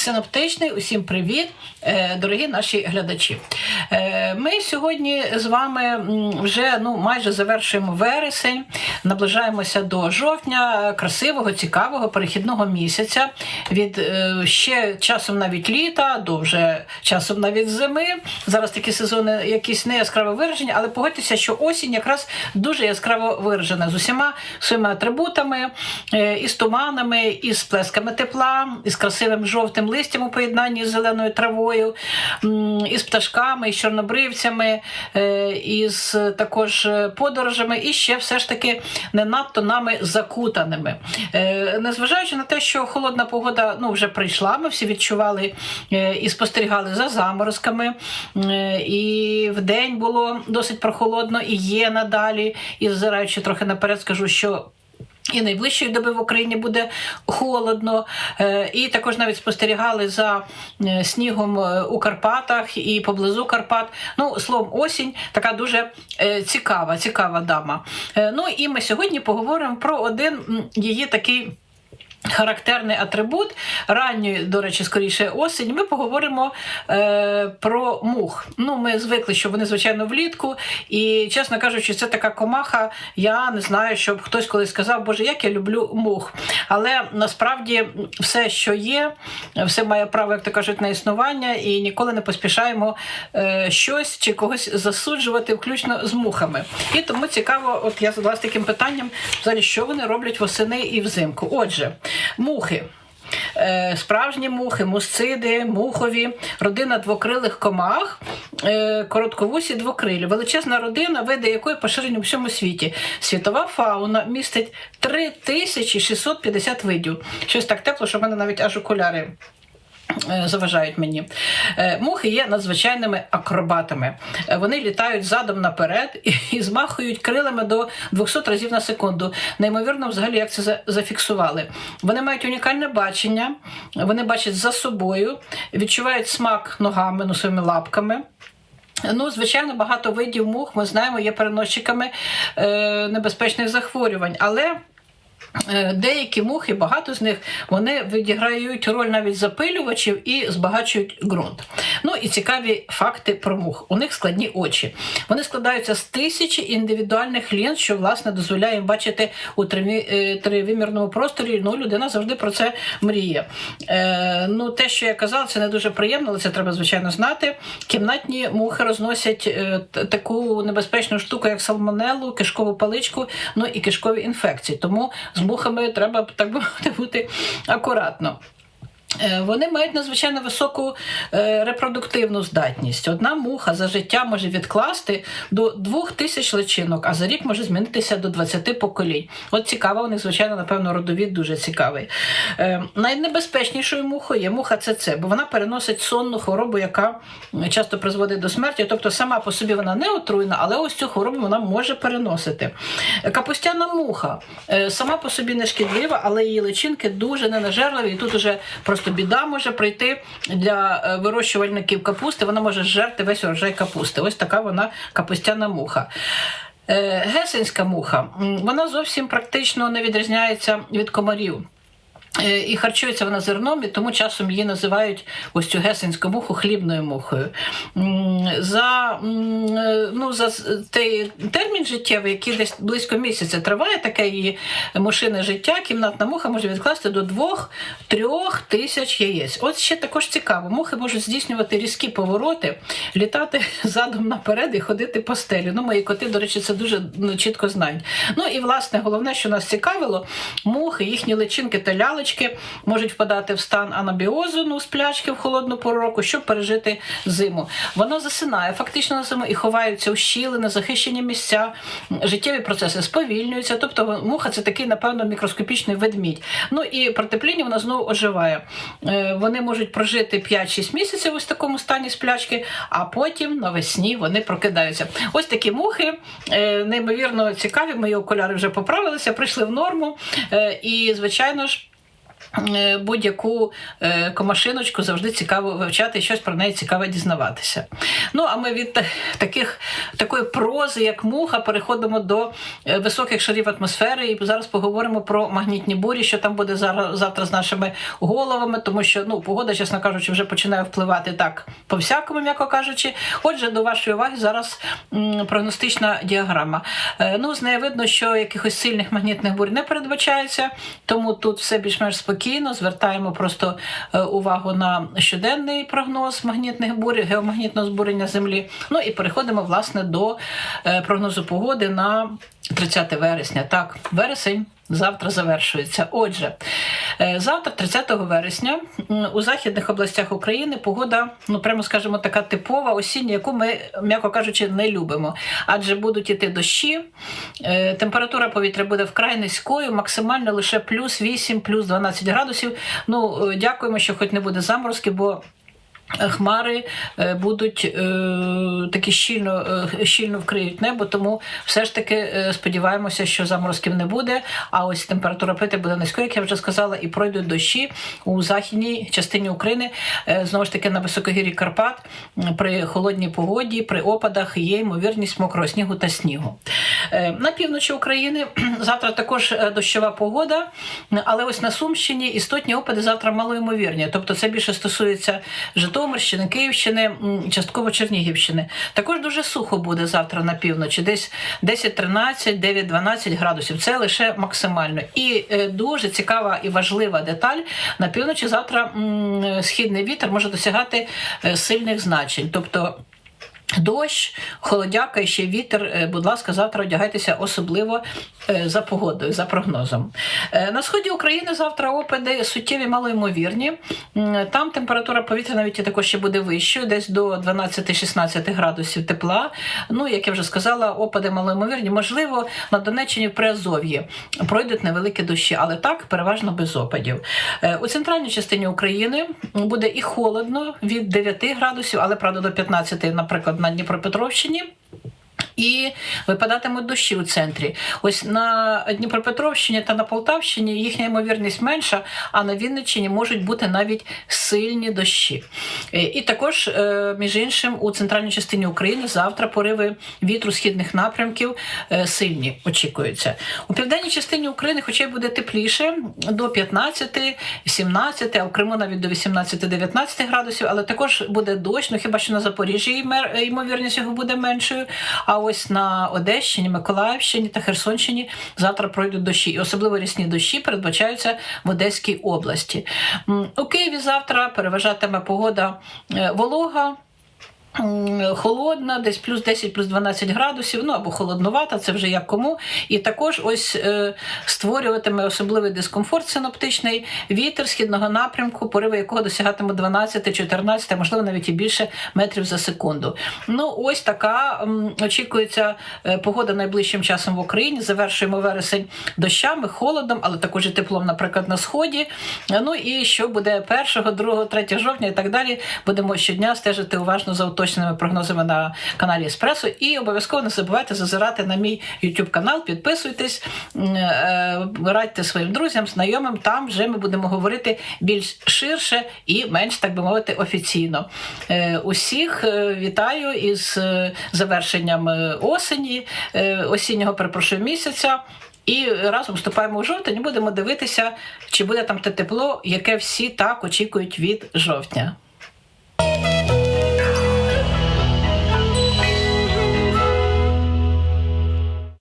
синоптичний. Усім привіт, е, дорогі наші глядачі. Е, Ми сьогодні з вами вже ну майже завершуємо вересень, наближаємося до жовтня, красивого, цікавого перехідного місяця. Від е, ще часом навіть літа, до вже часом навіть зими. Зараз такі сезони якісь не яскраво виражені, але погодьтеся, що осінь якраз дуже яскраво виражена з усіма своїми атрибутами, е, і з туманами, і з плесками тепла, і з красивим жовтим листям у поєднанні з зеленою травою, і з пташками, чорнобривцями, е, і з також е, подорожами, і ще все ж таки не надто нами закутаними. Е, Незважаючи на те, що холодна погода ну, вже прийшла, ми всі відчували і спостерігали за заморозками, і в день було досить прохолодно, і є надалі. І зазираючи трохи наперед, скажу, що і найближчої доби в Україні буде холодно, Е, і також навіть спостерігали за е, снігом е, у Карпатах і поблизу Карпат. Ну, словом, осінь така дуже цікава, цікава дама. Ну і ми сьогодні поговоримо про один її такий. Характерний атрибут ранньої, до речі, скоріше осінь. Ми поговоримо е, про мух. Ну, ми звикли, що вони звичайно влітку, і чесно кажучи, це така комаха. Я не знаю, щоб хтось колись сказав, Боже, як я люблю мух. Але насправді все, що є, все має право, як то кажуть, на існування, і ніколи не поспішаємо е, щось чи когось засуджувати, включно з мухами. І тому цікаво, от я задалась таким питанням, взагалі, що вони роблять восени і взимку. Отже, мухи. Е, Справжні мухи, мусциди, мухові, родина двокрилих комах, е, коротковусі двокрилі. Величезна родина, види якої поширені у всьому світі. Світова фауна містить 3650 видів. Щось так тепло, що в мене навіть аж окуляри. Е, Заважають мені. Е, Мухи є надзвичайними акробатами. Е, Вони літають задом наперед і, змахують крилами до 200 разів на секунду. Неймовірно, взагалі, як це зафіксували. Вони мають унікальне бачення, вони бачать за собою, відчувають смак ногами, ну, своїми лапками. Ну, звичайно, багато видів мух, ми знаємо, є переносчиками е, небезпечних захворювань. Але Деякі мухи, багато з них, вони відіграють роль навіть запилювачів і збагачують ґрунт. Ну і цікаві факти про мух. У них складні очі. Вони складаються з тисячі індивідуальних лінз, що власне дозволяє їм бачити у е, тривимірному просторі. Ну, людина завжди про це мріє. Е, ну, те, що я казала, це не дуже приємно, але це треба звичайно знати. Кімнатні мухи розносять е, таку небезпечну штуку, як салмонелу, кишкову паличку, ну і кишкові інфекції. Тому з мухами треба так би бути акуратно. Е, Вони мають надзвичайно високу е, репродуктивну здатність. Одна муха за життя може відкласти до 2000 личинок, а за рік може змінитися до 20 поколінь. От цікаво, у них, звичайно, напевно, родовід дуже цікавий. Е, Найнебезпечнішою мухою є муха ЦЦ, бо вона переносить сонну хворобу, яка часто призводить до смерті. Тобто сама по собі вона не отруйна, але ось цю хворобу вона може переносити. Капустяна муха сама по собі не шкідлива, але її личинки дуже ненажерливі. І тут уже просто біда може прийти для е, вирощувальників капусти. Вона може зжерти весь урожай капусти. Ось така вона капустяна муха. Е, Гесенська муха, вона зовсім практично не відрізняється від комарів. Е, І харчується вона зерном, і тому часом її називають ось цю гесенську муху хлібною мухою. За, е, ну, за той термін життєвий, який десь близько місяця триває, таке її мушине життя, кімнатна муха може відкласти до 2-3 тисяч яєць. От ще також цікаво, мухи можуть здійснювати різкі повороти, літати задом наперед і ходити по стелі. Ну, мої коти, до речі, це дуже ну, чітко знають. Ну і власне головне, що нас цікавило, мухи, їхні личинки та лялечки можуть впадати в стан анабіозу, ну, сплячки в холодну пору року, щоб пережити зиму. Вона засинає фактично на зиму і ховаються у щілини, захищені місця, життєві процеси сповільнюються. Тобто муха це такий, напевно, мікроскопічний ведмідь. Ну і при теплінні вона знову оживає. Е, Вони можуть прожити 5-6 місяців ось в такому стані сплячки, а потім навесні вони прокидаються. Ось такі мухи, е, неймовірно цікаві. Мої окуляри вже поправилися, прийшли в норму. Е, І, звичайно ж. Е, будь-яку е, комашиночку завжди цікаво вивчати і щось про неї цікаве дізнаватися. Ну, а ми від таких, такої прози, як муха, переходимо до е, високих шарів атмосфери. І зараз поговоримо про магнітні бурі, що там буде зараз завтра з нашими головами, тому що ну, погода, чесно кажучи, вже починає впливати так по всякому, м'яко кажучи. Отже, до вашої уваги зараз прогностична діаграма. Ну, з неї видно, що якихось сильних магнітних бурь не передбачається, тому тут все більш-менш спокійно. Звертаємо просто е, увагу на щоденний прогноз магнітних бурів, геомагнітного збурення Землі. Ну і переходимо власне до е, прогнозу погоди на 30 вересня. Так, вересень. Завтра завершується. Отже, е, завтра, 30 вересня, у західних областях України погода, ну прямо скажемо, така типова осіння, яку ми, м'яко кажучи, не любимо. Адже будуть іти дощі, е, температура повітря буде вкрай низькою, максимально лише плюс 8, плюс 12 градусів. Ну, е, дякуємо, що хоч не буде заморозки, бо Хмари е, будуть е, такі щільно, е, щільно вкриють небо, тому все ж таки сподіваємося, що заморозків не буде. А ось температура повітря буде низькою, як я вже сказала, і пройдуть дощі у західній частині України. Знову ж таки на високогір'ї Карпат при холодній погоді, при опадах є ймовірність мокрого снігу та снігу. На півночі України завтра також дощова погода, але ось на Сумщині істотні опади завтра малоймовірні. Тобто це більше стосується Житомирщини, Київщини, частково Чернігівщини. Також дуже сухо буде завтра на півночі, десь 10-13, 9-12 градусів. Це лише максимально. І е, дуже цікава і важлива деталь. На півночі завтра східний вітер може досягати е, сильних значень. Тобто Дощ, холодяка і ще вітер. Е, Будь ласка, завтра одягайтеся особливо е, за погодою, за прогнозом. Е, На сході України завтра опади суттєві малоймовірні. Там температура повітря навіть також ще буде вищою, десь до 12-16 градусів тепла. Ну, як я вже сказала, опади малоймовірні. Можливо, на Донеччині в Приазов'ї пройдуть невеликі дощі, але так переважно без опадів. У центральній частині України буде і холодно від 9 градусів, але правда до 15, наприклад, на Дніпропетровщині. І випадатимуть дощі у центрі. Ось на Дніпропетровщині та на Полтавщині їхня ймовірність менша, а на Вінниччині можуть бути навіть сильні дощі. Е, І також, е, між іншим, у центральній частині України завтра пориви вітру східних напрямків е, сильні очікуються. У південній частині України, хоча й буде тепліше, до 15, 17, а в Криму навіть до 18-19 градусів, але також буде дощ, ну хіба що на Запоріжжі ймовірність його буде меншою. А ось на Одещині, Миколаївщині та Херсонщині завтра пройдуть дощі. І особливо рісні дощі передбачаються в Одеській області. У Києві завтра переважатиме погода е, волога. Холодна, десь плюс 10, плюс 12 градусів, ну або холоднувата, це вже як кому. І також ось е, створюватиме особливий дискомфорт синоптичний вітер східного напрямку, пориви якого досягатиме 12-14, можливо, навіть і більше метрів за секунду. Ну, ось така м, очікується е, погода найближчим часом в Україні. Завершуємо вересень дощами, холодом, але також і теплом, наприклад, на сході. Ну і що буде 1, 2, 3 жовтня і так далі. Будемо щодня стежити уважно за уточненими прогнозами на каналі Еспресо. І обов'язково не забувайте зазирати на мій YouTube канал, підписуйтесь, м, е, радьте своїм друзям, знайомим. Там вже ми будемо говорити більш ширше і менш, так би мовити, офіційно. Е, Усіх е, вітаю із е, завершенням е, осені, е, осіннього перепрошую місяця. І разом вступаємо у жовтень і будемо дивитися, чи буде там те тепло, яке всі так очікують від жовтня.